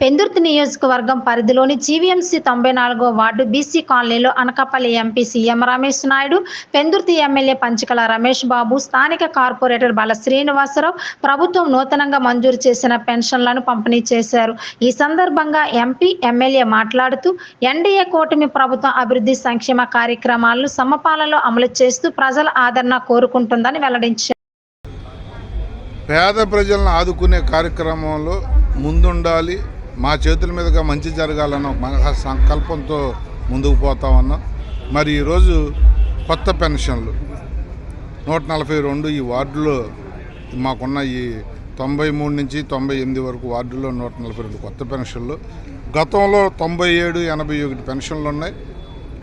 పెందుర్తి నియోజకవర్గం పరిధిలోని జీవీఎంసీ తొంభై నాలుగో వార్డు బీసీ కాలనీలో Anakapalli MP CM Ramesh Naidu Pendurthi MLA Panchakarla Ramesh Babu స్థానిక కార్పొరేటర్ బాల శ్రీనివాసరావు ప్రభుత్వం నూతనంగా మంజూరు చేసిన పెన్షన్లను పంపిణీ చేశారు. ఈ సందర్భంగా ఎంపీ ఎమ్మెల్యే మాట్లాడుతూ ఎన్డీఏ కూటమి ప్రభుత్వం అభివృద్ధి సంక్షేమ కార్యక్రమాలను సమపాలలో అమలు చేస్తూ ప్రజల ఆదరణ కోరుకుంటుందని వెల్లడించారు. పేద ప్రజలను ఆదుకునే కార్యక్రమంలో ముందుండాలి. మా చేతుల మీదుగా మంచి జరగాలన్న మహా సంకల్పంతో ముందుకు పోతా ఉన్నాం. మరి ఈరోజు కొత్త పెన్షన్లు. నూట నలభై రెండు ఈ వార్డులో మాకున్న ఈ తొంభై మూడు నుంచి తొంభై ఎనిమిది వరకు వార్డులో నూట నలభై రెండు కొత్త పెన్షన్లు. గతంలో తొంభై ఏడు ఎనభై ఒకటి పెన్షన్లు ఉన్నాయి.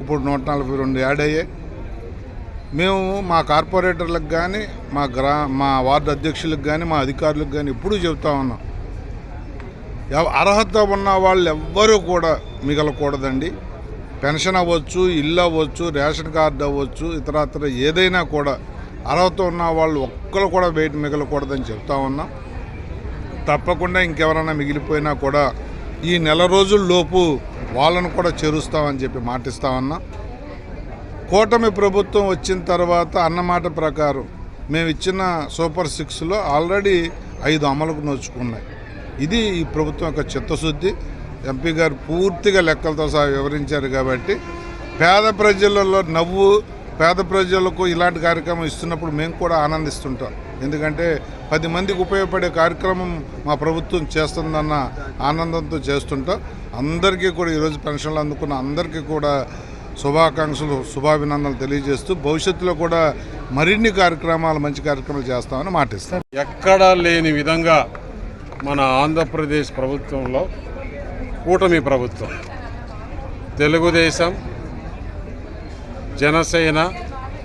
ఇప్పుడు నూట నలభై రెండు యాడ్ అయ్యాయి. మేము మా కార్పొరేటర్లకు కానీ మా గ్రా మా వార్డు అధ్యక్షులకు కానీ మా అధికారులకు కానీ ఎప్పుడూ చెబుతా ఉన్నాం. అర్హత ఉన్న వాళ్ళు ఎవ్వరూ కూడా మిగలకూడదండి. పెన్షన్ అవ్వచ్చు ఇల్లు అవ్వచ్చు రేషన్ కార్డు అవ్వచ్చు ఇతరత్ర ఏదైనా కూడా అర్హత ఉన్న వాళ్ళు ఒక్కరు కూడా బయట మిగలకూడదని చెప్తా ఉన్నాం. తప్పకుండా ఇంకెవరైనా మిగిలిపోయినా కూడా ఈ నెల రోజుల్లోపు వాళ్ళను కూడా చేరుస్తామని చెప్పి మాటిస్తా ఉన్నాం. కూటమి ప్రభుత్వం వచ్చిన తర్వాత అన్నమాట ప్రకారం మేము ఇచ్చిన సూపర్ సిక్స్లో ఆల్రెడీ ఐదు అమలుకు నోచుకున్నాయి. ఇది ఈ ప్రభుత్వం యొక్క చిత్తశుద్ధి. ఎంపీ గారు పూర్తిగా లెక్కలతో సహా వివరించారు కాబట్టి పేద ప్రజలలో నవ్వు పేద ప్రజలకు ఇలాంటి కార్యక్రమం ఇస్తున్నప్పుడు మేము కూడా ఆనందిస్తుంటాం. ఎందుకంటే పది మందికి ఉపయోగపడే కార్యక్రమం మా ప్రభుత్వం చేస్తుందన్న ఆనందంతో చేస్తుంటాం. అందరికీ కూడా ఈరోజు పెన్షన్లు అందుకున్న అందరికీ కూడా శుభాకాంక్షలు శుభాభినందనలు తెలియజేస్తూ భవిష్యత్తులో కూడా మరిన్ని కార్యక్రమాలు మంచి కార్యక్రమాలు చేస్తామని మాటిస్తారు ఎక్కడా లేని విధంగా మన ఆంధ్రప్రదేశ్ ప్రభుత్వంలో కూటమి ప్రభుత్వం. తెలుగుదేశం జనసేన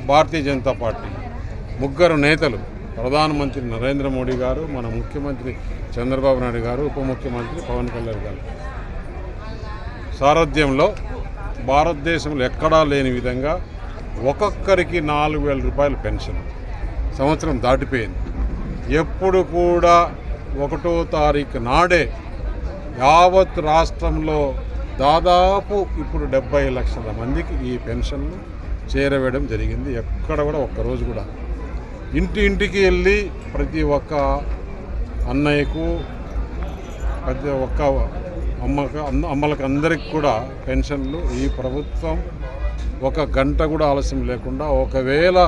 భారతీయ జనతా పార్టీ. ముగ్గురు నేతలు ప్రధానమంత్రి నరేంద్ర మోడీ గారు మన ముఖ్యమంత్రి చంద్రబాబు నాయుడు గారు ఉప ముఖ్యమంత్రి పవన్ కళ్యాణ్ గారు. సారథ్యంలో భారతదేశంలో ఎక్కడా లేని విధంగా ఒక్కొక్కరికి నాలుగు వేల రూపాయల పెన్షన్. సంవత్సరం దాటిపోయింది. ఎప్పుడు కూడా ఒకటో తారీఖు నాడే యావత్ రాష్ట్రంలో దాదాపు ఇప్పుడు డెబ్బై లక్షల మందికి ఈ పెన్షన్లు చేరవేయడం జరిగింది. ఎక్కడ కూడా ఒక్కరోజు కూడా. ఇంటి ఇంటికి వెళ్ళి ప్రతి ఒక్క అన్నయ్యకు ప్రతి ఒక్క అమ్మకు అమ్మలకు అందరికి కూడా పెన్షన్లు. ఈ ప్రభుత్వం ఒక గంట కూడా ఆలస్యం లేకుండా ఒకవేళ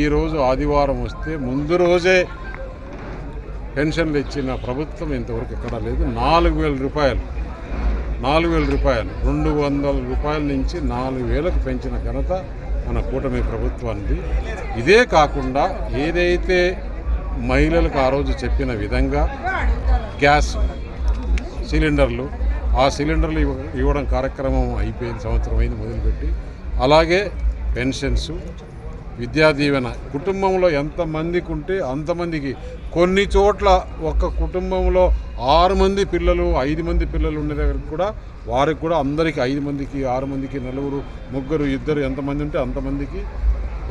ఈరోజు ఆదివారం వస్తే ముందు రోజే పెన్షన్లు ఇచ్చిన ప్రభుత్వం ఇంతవరకు ఎక్కడా లేదు. నాలుగు వేల రూపాయలు నాలుగు వేల రూపాయలు రెండు వందల రూపాయల నుంచి నాలుగు వేలకు పెంచిన ఘనత మన కూటమి ప్రభుత్వానికి ఇదే కాకుండా ఏదైతే మహిళలకు ఆ రోజు చెప్పిన విధంగా గ్యాస్ సిలిండర్లు ఆ సిలిండర్లు ఇవ్వడం కార్యక్రమం అయిపోయింది సంవత్సరం అయింది మొదలుపెట్టి. అలాగే పెన్షన్స్ విద్యా దీవెన. కుటుంబంలో ఎంతమందికి ఉంటే అంతమందికి కొన్ని చోట్ల ఒక కుటుంబంలో ఆరు మంది పిల్లలు ఐదు మంది పిల్లలు ఉండే దగ్గరికి కూడా వారికి కూడా అందరికీ ఐదు మందికి ఆరు మందికి నలుగురు ముగ్గురు ఇద్దరు ఎంతమంది ఉంటే అంతమందికి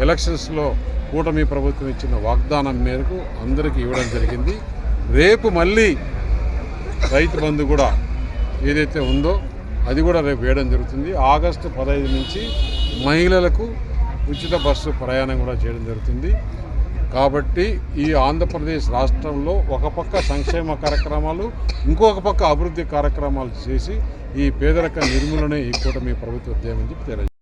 ఎలక్షన్స్లో కూటమి ప్రభుత్వం ఇచ్చిన వాగ్దానం మేరకు అందరికీ ఇవ్వడం జరిగింది. రేపు మళ్ళీ రైతు బంధు కూడా ఏదైతే ఉందో అది కూడా రేపు వేయడం జరుగుతుంది. ఆగస్టు పదహైదు నుంచి మహిళలకు ఉచిత బస్సు ప్రయాణం కూడా చేయడం జరుగుతుంది. కాబట్టి ఈ ఆంధ్రప్రదేశ్ రాష్ట్రంలో ఒక పక్క సంక్షేమ కార్యక్రమాలు ఇంకొక పక్క అభివృద్ధి కార్యక్రమాలు చేసి ఈ పేదరిక నిర్మూలనే ఈ కూటమి ప్రభుత్వ ఉద్యమం చెప్పి తెలియజేస్తుంది